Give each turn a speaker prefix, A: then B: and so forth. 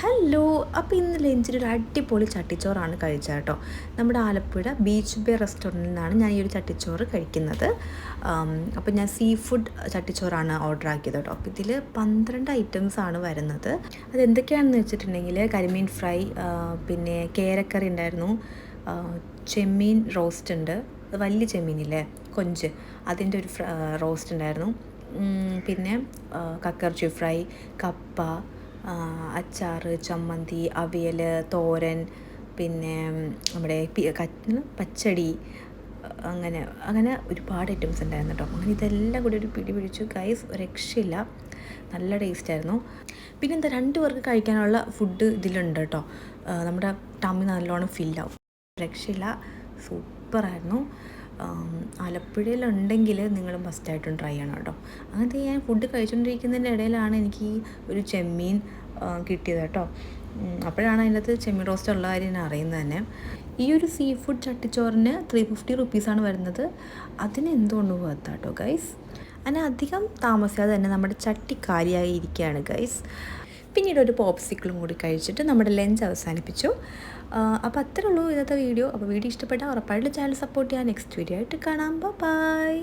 A: Hello അപ്പോൾ ഇന്ന് ലഞ്ചിൽ ഒരു അടിപൊളി ചട്ടിച്ചോറാണ് കഴിച്ചത് കേട്ടോ. നമ്മുടെ ആലപ്പുഴ ബീച്ച് ബേ റെസ്റ്റോറന്റിൽ നിന്നാണ് ഞാൻ ഈ ഒരു ചട്ടിച്ചോറ് കഴിക്കുന്നത്. അപ്പോൾ ഞാൻ സീ ഫുഡ് ചട്ടിച്ചോറാണ് ഓർഡർ ആക്കിയത് കേട്ടോ. അപ്പോൾ ഇതിൽ പന്ത്രണ്ട് ഐറ്റംസ് ആണ് വരുന്നത്. അതെന്തൊക്കെയാണെന്ന് വെച്ചിട്ടുണ്ടെങ്കിൽ കരിമീൻ ഫ്രൈ പിന്നെ കേരക്കറി ഉണ്ടായിരുന്നു. ചെമ്മീൻ റോസ്റ്റ് ഉണ്ട്. വലിയ ചെമ്മീനില്ലേ കൊഞ്ച്. അതിന്റെ ഒരു റോസ്റ്റ് ഉണ്ടായിരുന്നു. പിന്നെ കക്കർച്ചി ഫ്രൈ കപ്പ ആ, അച്ചാറ് ചമ്മന്തി അവിയൽ തോരൻ പിന്നെ നമ്മുടെ പച്ചടി അങ്ങനെ അങ്ങനെ ഒരുപാട് ഐറ്റംസ് ഉണ്ടായിരുന്നു കേട്ടോ. അങ്ങനെ ഇതെല്ലാം കൂടി ഒരു പിടി പിടിച്ചു. ഗൈസ് രക്ഷയില്ല. നല്ല ടേസ്റ്റായിരുന്നു പിന്നെ എന്താ രണ്ട് പേർക്ക് കഴിക്കാനുള്ള ഫുഡ് ഇതിലുണ്ട് കേട്ടോ. നമ്മുടെ ടമ്മി നല്ലോണം ഫില്ലാവും രക്ഷയില്ല. സൂപ്പറായിരുന്നു ആലപ്പുഴയിലുണ്ടെങ്കിൽ നിങ്ങൾ മസ്റ്റായിട്ടും ട്രൈ ചെയ്യണം കേട്ടോ. അങ്ങനത്തെ ഞാൻ ഫുഡ് കഴിച്ചുകൊണ്ടിരിക്കുന്നതിന്റെ ഇടയിലാണ് എനിക്ക് ഒരു ചെമ്മീൻ കിട്ടിയത് കേട്ടോ. അപ്പോഴാണ് അതിനകത്ത് ചെമ്മീൻ റോസ്റ്റ് ഉള്ള കാര്യം അറിയുന്നത് തന്നെ. ഈ ഒരു സീ ഫുഡ് ചട്ടിച്ചോറിന് ത്രീ ഫിഫ്റ്റി റുപ്പീസാണ് വരുന്നത്. അതിന് എന്തുകൊണ്ട് പോകാത്ത കേട്ടോ ഗൈസ് അങ്ങനെ അധികം താമസിയാതെ തന്നെ നമ്മുടെ ചട്ടി ഇരിക്കുകയാണ് ഗൈസ് പിന്നീട് ഒരു പോപ്സിക്കിളും കൂടി കഴിച്ചിട്ട് നമ്മുടെ ലഞ്ച് അവസാനിപ്പിച്ചു. അപ്പോൾ അത്രേ ഉള്ളൂ ഇന്നത്തെ വീഡിയോ. അപ്പോൾ വീഡിയോ ഇഷ്ടപ്പെട്ടാൽ ഉറപ്പായിട്ടും ചാനൽ സപ്പോർട്ട് ചെയ്യാം നെക്സ്റ്റ് വീഡിയോ ആയിട്ട് കാണാം. ബൈ